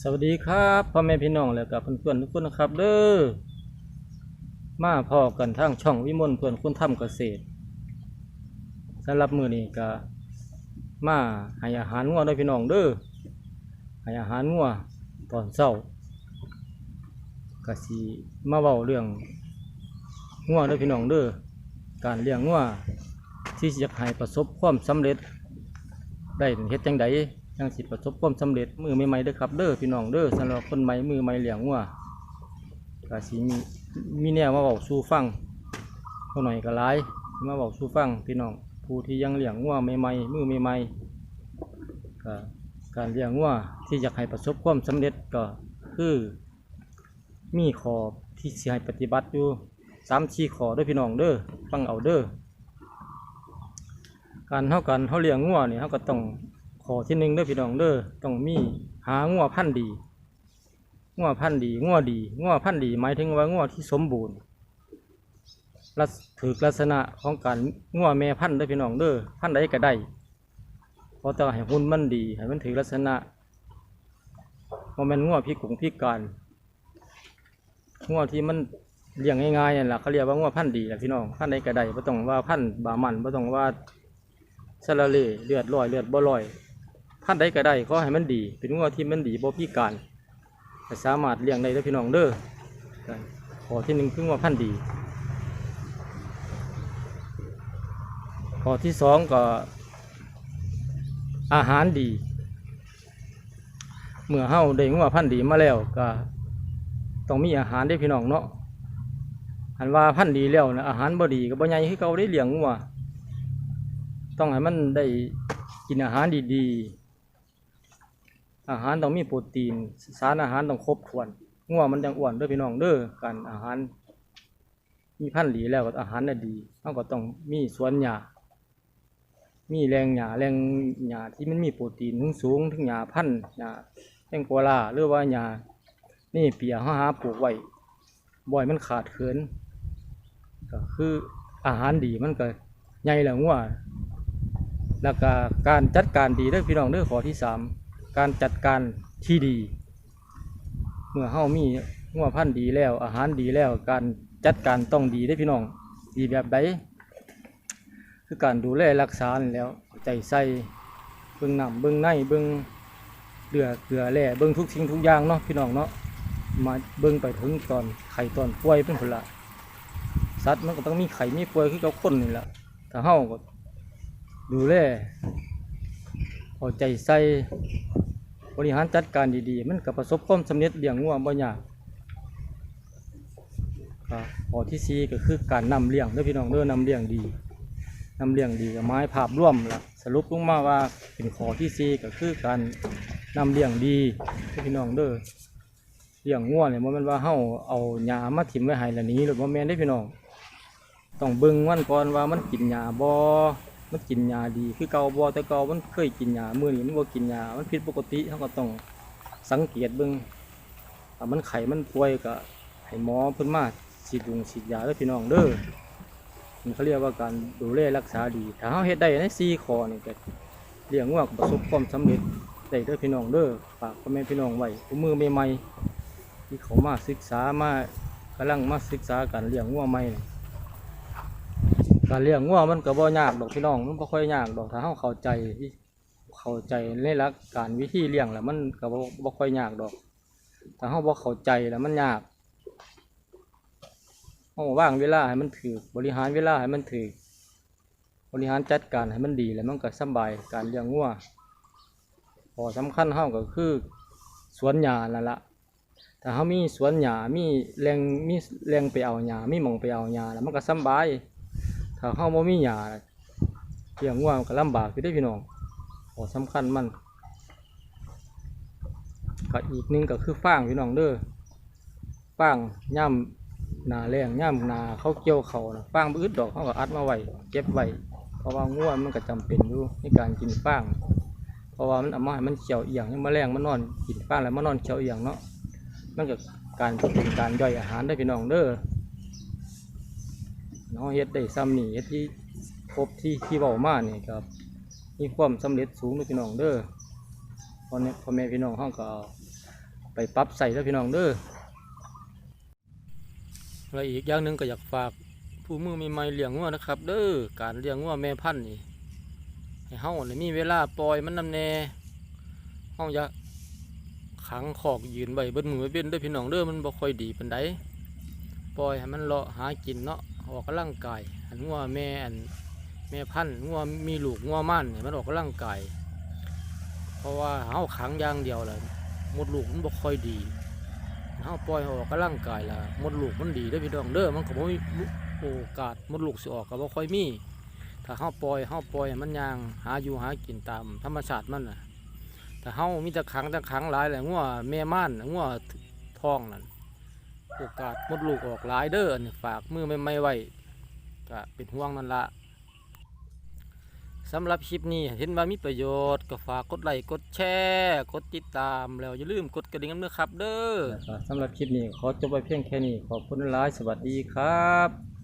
สวัสดีครับพ่อแม่พี่น้องแล้วกับเพื่อนๆทุกคนนะครับ เด้อมาพอกันทางช่องวิมลเพื่อนคุณทำเกษตรสำหรับมือนี้ก็มาให้อาหารงัวด้วยพี่น้องเด้อให้อาหารงัวตอนเช้าก็สิมาเว้าเรื่องงัวด้วยพี่น้องเด้อการเลี้ยงงัวที่จะให้ประสบความสำเร็จได้เฮ็ดจังใด ยังสิประสบความสำเร็จมือใหม่ๆเด้อครับเด้อพี่น้องเด้อสำหรับคนใหม่มือใหม่เลี้ยงวัวก็สิมีมีแนวมาเว้าสู่ฟังคนหน่อยก็หลายมาเว้าสู่ฟังพี่น้องผู้ที่ยังเลี้ยงวัวใหม่ๆมือใหม่ๆก็การเลี้ยงวัวที่อยากให้ประสบความสำเร็จก็คือ มีข้อที่สิให้ปฏิบัติอยู่สามสี่ข้อด้อพี่น้องเด้อฟังเอาเด้อการเท่ากันเขาเลี้ยงงัวนี่เขาก็ต้อง ขอที่หนึ่งเด้อพี่น้องเด้อต้องมีหางัวพันธุ์ดีงัวพันธุ์ดีงัวดีงัวพันธุ์ดี หมายถึงว่างัวที่สมบูรณ์ลถือลักษณะของการงัวแม่พันธุ์เด้อพี่น้องเด้อพันธุ์ใดก็ได้เพราะต้องให้หุ่นมันดีให้มันถือลักษณะว่ามันงัวพิกงพิการงัวที่มันเลี้ยงง่ายๆนี่แหละเขาเรียกว่างัวพันธุ์ดีแหละพี่น้องพันธุ์ใดก็ได้ไม่ต้องว่าพันธุ์บามันไม่ต้องว่าสละเลเลือดลอยเลือดบ่ลอย พันธุ์ใดก็ได้ขอให้มันดี เป็นงัวที่มันดีบ่พิการสามารถเลี้ยงได้เด้อพี่น้องเด้อขอที่หนึ่งคืองัวพันธุ์ดีขอที่สองก็อาหารดี เมื่อเฮาได้งัวพันธุ์ดีมาแล้วก็ต้องมีอาหารได้พี่น้องเนาะหันว่าพันธุ์ดีแล้วนะอาหารบ่ดีก็บ่ใหญ่คือเก่าได้เลี้ยงงัวต้องให้มันได้กินอาหารดีๆ อาหารต้องมีโปรตีน สารอาหารต้องครบถ้วนงัวมันจังอ้วนเด้อพี่น้องเด้อการอาหาร มีพันธุ์ดีแล้วก็อาหารน่ะดีเราก็ต้องมีสวนหญ้ามีแรงหญ้าแรงหญ้าที่มันมีโปรตีนทั้งสูงๆถึงหญ้าพันหญ้าแองโกลาหรือว่าหญ้านี่เปียเฮาหาปลูกไว้บ่อยมันขาดเขินก็คืออาหารดีมันก็ใหญ่แล้วงัวแล้วก็การจัดการดีเด้อพี่น้องเด้อขอที่สาม การจัดการที่ดี เมื่อเฮามีงัวพันธุ์ดีแล้ว อาหารดีแล้วการจัดการต้องดีเด้พี่น้อง ดีแบบใดคือการดูแลรักษาแล้วใจใส่เบิ่งน้ำเบิ่งในเบิ่งเลือเกลือแร่เบิ่งทุกสิ่งทุกอย่างเนาะพี่น้องเนาะมาเบิ่งไปถึงตอนไข่ตอนป่วยเป็นผลละสัตว์มันก็ต้องมีไข่มีป่วยคือกับคนนี่แหละถ้าเฮาก็ดูแลเอาใจใส่ บริหารจัดการดีๆ มันก็ประสบความสำเร็จเลี้ยงงัวบ่ยากข้อที่สี่ก็คือการนำเลี้ยงเด้อพี่น้องเด้อนำเลี้ยงดีนำเลี้ยงดีกับไม้ภาพร่วมละสรุปลงมาว่าเป็นข้อที่สี่ก็คือการนำเลี้ยงดีเด้อพี่น้องเด้อเลี้ยงงัวเนี่ยมันเป็นว่าเฮาเอาหญ้ามาถิ่มไว้ให้ละนี้หรือว่าแม่นได้อพี่น้องต้องเบิ่งมันก่อนว่ามันกินหญ้าบ่ มันกินยาดี คือเกาบ่แต่เกามันเคยกินยามือนี้มันบ่กินยา มันผิดปกติเราก็ต้องสังเกตเบิ่งถ้ามันไข้มันป่วยก็ให้หมอเพิ่นมาฉีดยุงฉีดยาเด้อพี่น้องเด้อมันเขาเรียกว่าการดูแลรักษาดี ถ้าเฮาเฮ็ดได้ใน4ข้อนี่ก็เลี้ยงวัวก็ประสบความสำเร็จได้เด้อพี่น้องเด้อฝากพ่อแม่พี่น้องไว้มือใหม่ๆที่เขามาศึกษามากำลังมาศึกษาการเลี้ยงวัวใหม่ การเลี้ยงงัวมันก็บ่ยากดอกพี่น้องมันบ่ค่อยยากดอกถ้าเฮาเข้าใจที่เข้าใจในหลักการวิธีเลี้ยงแล้วมันก็บ่บ่ค่อยยากดอกถ้าเฮาบ่เข้าใจแล้วมันยากเฮาว่างเวลาให้มันถูกบริหารเวลาให้มันถูกบริหารจัดการให้มันดีแล้วมันก็สบายการเลี้ยงงัวพอสำคัญเฮาก็คือสวนหญ้านั่นล่ะถ้าเฮามีสวนหญ้ามีแหล่งมีแหล่งไปเอาหญ้ามีหม่องไปเอาหญ้าแล้วมันก็สบาย ถ้าเฮาบ่มีหญ้าเลี้ยงวัวมันก็ลำบากอยู่เด้พี่น้องขอสำคัญมันก็อีกนึงก็คือฟางพี่น้องเด้อฟางย่ำนาแรงย่ำนาเขาเกี่ยวเขานะฟางบ่อึดดอกเขาก็อัดมาไว้เก็บไว้เพราะว่างัวมันก็จำเป็นอยู่ในการกินฟางเพราะว่ามันอามาให้มันเขียวเอียงให้แมลงมันนอนกินฟางแล้วมันนอนเขียวเอียงเนาะมันก็การเป็นการย่อยอาหารได้พี่น้องเด้อ นาะเฮ็ดได้ซ้ำนี่เฮ็ดที่ครบที่ที่เว้ามานี่ครับมีความสำเร็จสูงเด้อพี่น้องเด้อพ่อแม่พ่อแม่พี่น้องเฮาก็ไปปรับใส่เด้อพี่น้องเด้อแล้วอีกอย่างหนึ่งก็อยากฝากผู้มือใหม่ๆเลี้ยงงัวนะครับ เด้อการเลี้ยงงัวแม่พันธุ์นี่ให้เฮาเนี่ยมีเวลาปล่อยมันนำแน่เฮาอย่าขังขอกยืนไว้เบิดมือเว้นเด้อพี่น้องเด้อมันบ่ค่อยดีปานใดปล่อยให้มันเลาะหากินเนาะ ออกกำลังกายอันงัวแม่อันแม่พันธุ์งัวมีลูกงัวม่านเนี่ยมันออกกำลังกายเพราะว่าเฮาขังอย่างเดียวแหละมดลูกมันบ่ค่อยดีเฮาปล่อยออกกำลังกายละมดลูกมันดีเด้พี่น้องเด้อมันก็บ่มีโอกาสมดลูกสิออกก็บ่ค่อยมี ถ้าเฮาปล่อยเฮาปล่อยมันย่างหาอยู่หากินตามธรรมชาติมันน่ะแต่เฮามีแต่ขังแต่ขังหลายแหละงัวแม่ม่านงัวท้องนั่น โอกาสมดลูกออกหลายเด้อนฝากมือไม่ไม่ไว้ก็เป็นห่วงนั่นละสำหรับคลิปนี้เห็นว่ามีประโยชน์ก็ฝากกดไลค์กดแชร์กดติดตามแล้วอย่าลืมกดกระดิ่งกันด้วยครับเด้อสำหรับคลิปนี้ขอจบไปเพียงแค่นี้ขอบคุณหลายสวัสดีครับ